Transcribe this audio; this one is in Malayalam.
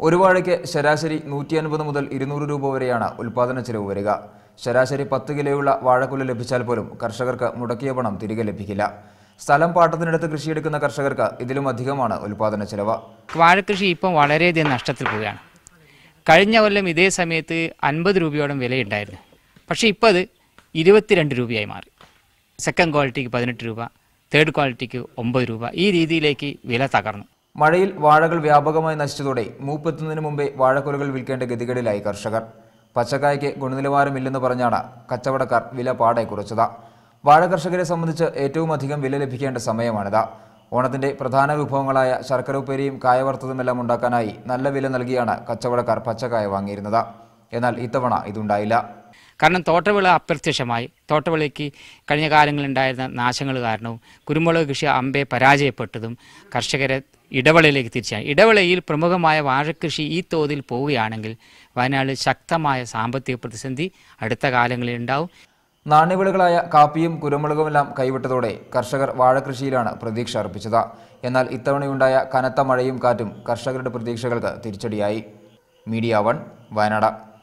ഒരു വാഴയ്ക്ക് ശരാശരി നൂറ്റി അൻപത് മുതൽ ഇരുന്നൂറ് രൂപ വരെയാണ് ഉൽപാദന ചെലവ് വരിക. ശരാശരി പത്ത് കിലോയുള്ള വാഴക്കുല ലഭിച്ചാൽ പോലും കർഷകർക്ക് മുടക്കിയ പണം തിരികെ ലഭിക്കില്ല. സ്ഥലം പാട്ടത്തിനെടുത്ത് കൃഷിയെടുക്കുന്ന കർഷകർക്ക് ഇതിലും അധികമാണ് ഉൽപാദന ചെലവ്. വാഴക്കൃഷി ഇപ്പം വളരെയധികം നഷ്ടത്തിൽ പോവുകയാണ്. കഴിഞ്ഞ കൊല്ലം ഇതേ സമയത്ത് അൻപത് രൂപയോളം വിലയുണ്ടായിരുന്നു. പക്ഷേ ഇപ്പോൾ അത് ഇരുപത്തിരണ്ട് രൂപയായി മാറി. സെക്കൻഡ് ക്വാളിറ്റിക്ക് പതിനെട്ട് രൂപ തേർഡ് ക്വാളിറ്റിക്ക് ഒമ്പത് രൂപ ഈ രീതിയിലേക്ക് വില തകർന്നു. മഴയിൽ വാഴകൾ വ്യാപകമായി നശിച്ചതോടെ മൂപ്പെത്തുന്നതിന് മുമ്പേ വാഴക്കുലകൾ വിൽക്കേണ്ട ഗതികേടിലായി കർഷകർ. പച്ചക്കായ്ക്ക് ഗുണനിലവാരമില്ലെന്ന് പറഞ്ഞാണ് കച്ചവടക്കാർ വില പാടെ കുറച്ചത്. വാഴ കർഷകരെ സംബന്ധിച്ച് ഏറ്റവും അധികം വില ലഭിക്കേണ്ട സമയമാണിത്. ഓണത്തിന്റെ പ്രധാന വിഭവങ്ങളായ ശർക്കര ഉപ്പേരിയും കായവർത്തതുമെല്ലാം ഉണ്ടാക്കാനായി നല്ല വില നൽകിയാണ് കച്ചവടക്കാർ പച്ചക്കായ വാങ്ങിയിരുന്നത്. എന്നാൽ ഇത്തവണ ഇതുണ്ടായില്ല. കാരണം തോട്ടവിള അപ്രത്യക്ഷമായി. തോട്ടവിളയ്ക്ക് കഴിഞ്ഞ കാലങ്ങളിലുണ്ടായിരുന്ന നാശങ്ങൾ കാരണവും കുരുമുളക് കൃഷി അമ്പെ പരാജയപ്പെട്ടതും കർഷകരെ ഇടവിളയിലേക്ക് തിരിച്ചാണ് ഇടവിളയിൽ പ്രമുഖമായ വാഴക്കൃഷി ഈ തോതിൽ പോവുകയാണെങ്കിൽ വയനാട്ടിൽ ശക്തമായ സാമ്പത്തിക പ്രതിസന്ധി അടുത്ത കാലങ്ങളിൽ ഉണ്ടാവും. നാണ്യവിളകളായ കാപ്പിയും കുരുമുളകുമെല്ലാം കൈവിട്ടതോടെ കർഷകർ വാഴകൃഷിയിലാണ് പ്രതീക്ഷ അർപ്പിച്ചത്. എന്നാൽ ഇത്തവണയുണ്ടായ കനത്ത മഴയും കാറ്റും കർഷകരുടെ പ്രതീക്ഷകൾക്ക് തിരിച്ചടിയായി. Media one Wayanad.